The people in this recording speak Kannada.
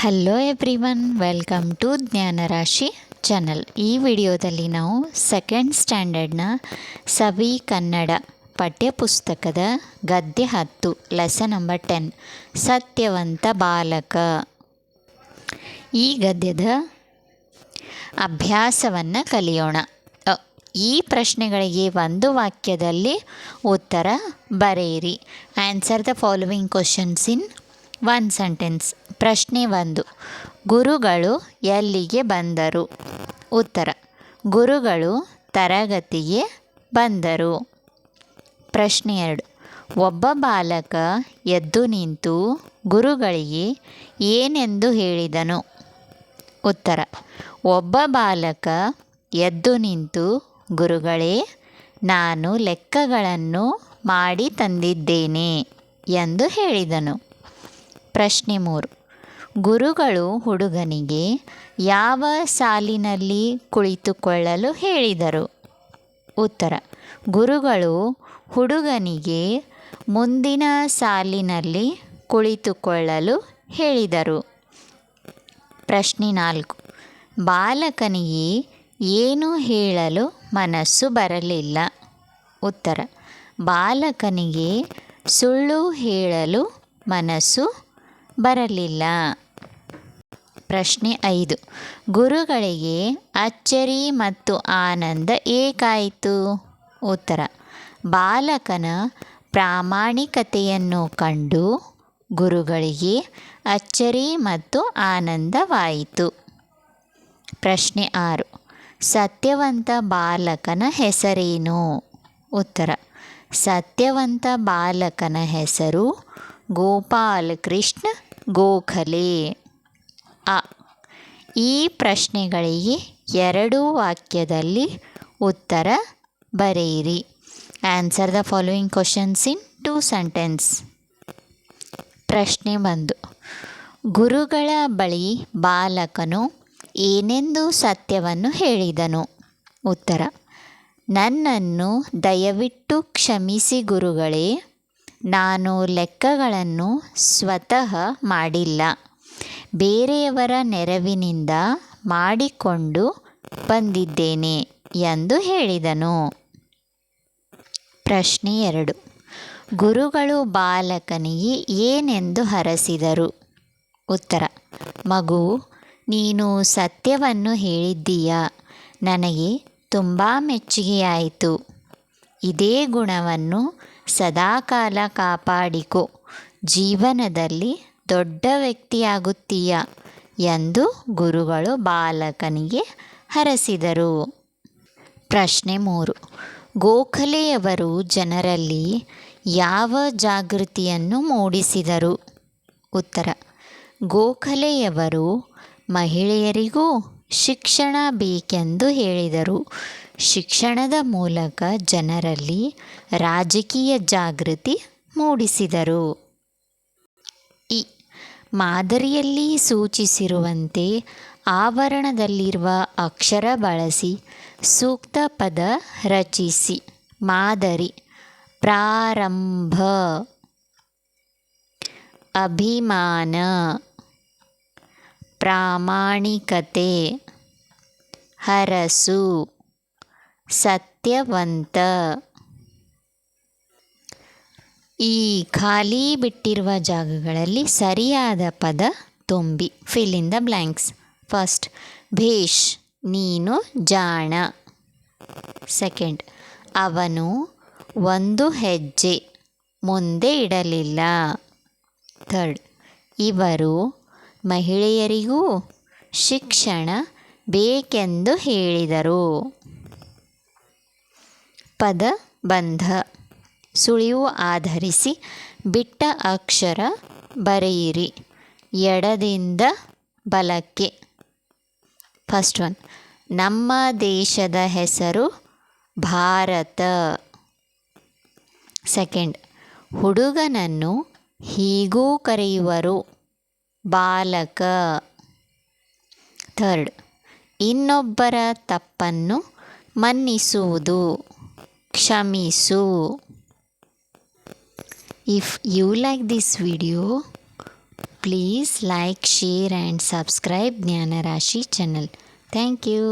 Hello everyone welcome to Jnanarashi channel ಈ ವಿಡಿಯೋದಲ್ಲಿ ನಾವು ಸೆಕೆಂಡ್ ಸ್ಟ್ಯಾಂಡರ್ಡ್ನ ಸವಿ ಕನ್ನಡ ಪಠ್ಯಪುಸ್ತಕದ ಗದ್ಯ ಹತ್ತು ಲೆಸನ್ ನಂಬರ್ ಟೆನ್ ಸತ್ಯವಂತ ಬಾಲಕ. ಈ ಗದ್ಯದ ಅಭ್ಯಾಸವನ್ನು ಕಲಿಯೋಣ. ಈ ಪ್ರಶ್ನೆಗಳಿಗೆ ಒಂದು ವಾಕ್ಯದಲ್ಲಿ ಉತ್ತರ ಬರೆಯಿರಿ. Answer the following questions in one sentence ಪ್ರಶ್ನೆ ಒಂದು. ಗುರುಗಳು ಎಲ್ಲಿಗೆ ಬಂದರು? ಉತ್ತರ. ಗುರುಗಳು ತರಗತಿಗೆ ಬಂದರು. ಪ್ರಶ್ನೆ ಎರಡು. ಒಬ್ಬ ಬಾಲಕ ಎದ್ದು ನಿಂತು ಗುರುಗಳಿಗೆ ಏನೆಂದು ಹೇಳಿದನು? ಉತ್ತರ. ಒಬ್ಬ ಬಾಲಕ ಎದ್ದು ನಿಂತು ಗುರುಗಳೇ, ನಾನು ಲೆಕ್ಕಗಳನ್ನು ಮಾಡಿ ತಂದಿದ್ದೇನೆ ಎಂದು ಹೇಳಿದನು. ಪ್ರಶ್ನೆ ಮೂರು. ಗುರುಗಳು ಹುಡುಗನಿಗೆ ಯಾವ ಸಾಲಿನಲ್ಲಿ ಕುಳಿತುಕೊಳ್ಳಲು ಹೇಳಿದರು? ಉತ್ತರ, ಗುರುಗಳು ಹುಡುಗನಿಗೆ ಮುಂದಿನ ಸಾಲಿನಲ್ಲಿ ಕುಳಿತುಕೊಳ್ಳಲು ಹೇಳಿದರು. ಪ್ರಶ್ನೆ ನಾಲ್ಕು, ಬಾಲಕನಿಗೆ ಏನು ಹೇಳಲು ಮನಸ್ಸು ಬರಲಿಲ್ಲ? ಉತ್ತರ, ಬಾಲಕನಿಗೆ ಸುಳ್ಳು ಹೇಳಲು ಮನಸ್ಸು ಬರಲಿಲ್ಲ. ಪ್ರಶ್ನೆ ಐದು. ಗುರುಗಳಿಗೆ ಅಚ್ಚರಿ ಮತ್ತು ಆನಂದ ಏಕಾಯಿತು? ಉತ್ತರ. ಬಾಲಕನ ಪ್ರಾಮಾಣಿಕತೆಯನ್ನು ಕಂಡು ಗುರುಗಳಿಗೆ ಅಚ್ಚರಿ ಮತ್ತು ಆನಂದವಾಯಿತು. ಪ್ರಶ್ನೆ ಆರು. ಸತ್ಯವಂತ ಬಾಲಕನ ಹೆಸರೇನು? ಉತ್ತರ. ಸತ್ಯವಂತ ಬಾಲಕನ ಹೆಸರು ಗೋಪಾಲ್ ಕೃಷ್ಣ ಗೋಖಲೆ. ಅ. ಈ ಪ್ರಶ್ನೆಗಳಿಗೆ ಎರಡು ವಾಕ್ಯದಲ್ಲಿ ಉತ್ತರ ಬರೆಯಿರಿ. Answer the following questions in two sentence ಪ್ರಶ್ನೆ ಒಂದು. ಗುರುಗಳ ಬಳಿ ಬಾಲಕನು ಏನೆಂದು ಸತ್ಯವನ್ನು ಹೇಳಿದನು? ಉತ್ತರ. ನನ್ನನ್ನು ದಯವಿಟ್ಟು ಕ್ಷಮಿಸಿ ಗುರುಗಳೇ. ನಾನು ಲೆಕ್ಕಗಳನ್ನು ಸ್ವತಃ ಮಾಡಿಲ್ಲ. ಬೇರೆಯವರ ನೆರವಿನಿಂದ ಮಾಡಿಕೊಂಡು ಬಂದಿದ್ದೇನೆ ಎಂದು ಹೇಳಿದನು. ಪ್ರಶ್ನೆ ಎರಡು. ಗುರುಗಳು ಬಾಲಕನಿಗೆ ಏನೆಂದು ಹರಸಿದರು? ಉತ್ತರ. ಮಗು, ನೀನು ಸತ್ಯವನ್ನು ಹೇಳಿದ್ದೀಯಾ? ನನಗೆ ತುಂಬ ಮೆಚ್ಚುಗೆಯಾಯಿತು. ಇದೇ ಗುಣವನ್ನು ಸದಾಕಾಲ ಕಾಪಾಡಿಕೊ. ಜೀವನದಲ್ಲಿ ದೊಡ್ಡ ವ್ಯಕ್ತಿಯಾಗುತ್ತೀಯ ಎಂದು ಗುರುಗಳು ಬಾಲಕನಿಗೆ ಹರಸಿದರು. ಪ್ರಶ್ನೆ ಮೂರು. ಗೋಖಲೆಯವರು ಜನರಲ್ಲಿ ಯಾವ ಜಾಗೃತಿಯನ್ನು ಮೂಡಿಸಿದರು? ಉತ್ತರ. ಗೋಖಲೆಯವರು ಮಹಿಳೆಯರಿಗೂ ಶಿಕ್ಷಣ ಬೇಕೆಂದು ಹೇಳಿದರು. ಶಿಕ್ಷಣದ ಮೂಲಕ ಜನರಲ್ಲಿ ರಾಜಕೀಯ ಜಾಗೃತಿ ಮೂಡಿಸಿದರು. ಈ ಮಾದರಿಯಲ್ಲಿ ಸೂಚಿಸಿರುವಂತೆ ಆವರಣದಲ್ಲಿರುವ ಅಕ್ಷರ ಬಳಸಿ ಸೂಕ್ತ ಪದ ರಚಿಸಿ. ಮಾದರಿ. ಪ್ರಾರಂಭ. ಅಭಿಮಾನ. ಪ್ರಾಮಾಣಿಕತೆ, ಹರಸು, ಸತ್ಯವಂತ. ಈ ಖಾಲಿ ಬಿಟ್ಟಿರುವ ಜಾಗಗಳಲ್ಲಿ ಸರಿಯಾದ ಪದ ತುಂಬಿ fill in the blanks first ಭೇಷ್, ನೀನು ಜಾಣ. ಸೆಕೆಂಡ್ ಅವನು ಒಂದು ಹೆಜ್ಜೆ ಮುಂದೆ ಇಡಲಿಲ್ಲ. ಥರ್ಡ್ ಇವರು ಮಹಿಳೆಯರಿಗೂ ಶಿಕ್ಷಣ ಬೇಕೆಂದು ಹೇಳಿದರು. ಪದ ಬಂಧ. ಸುಳಿವು ಆಧರಿಸಿ ಬಿಟ್ಟ ಅಕ್ಷರ ಬರೆಯಿರಿ. ಎಡದಿಂದ ಬಲಕ್ಕೆ. First one. ನಮ್ಮ ದೇಶದ ಹೆಸರು ಭಾರತ. ಸೆಕೆಂಡ್. ಹುಡುಗನನ್ನು ಹೀಗೂ ಕರೆಯುವರು. ಬಾಲಕ. ಥರ್ಡ್, ಇನ್ನೊಬ್ಬರ ತಪ್ಪನ್ನು ಮನ್ನಿಸುವುದು. ಕ್ಷಮಿಸು. If you like this video please like share and subscribe Jnanarashi channel thank you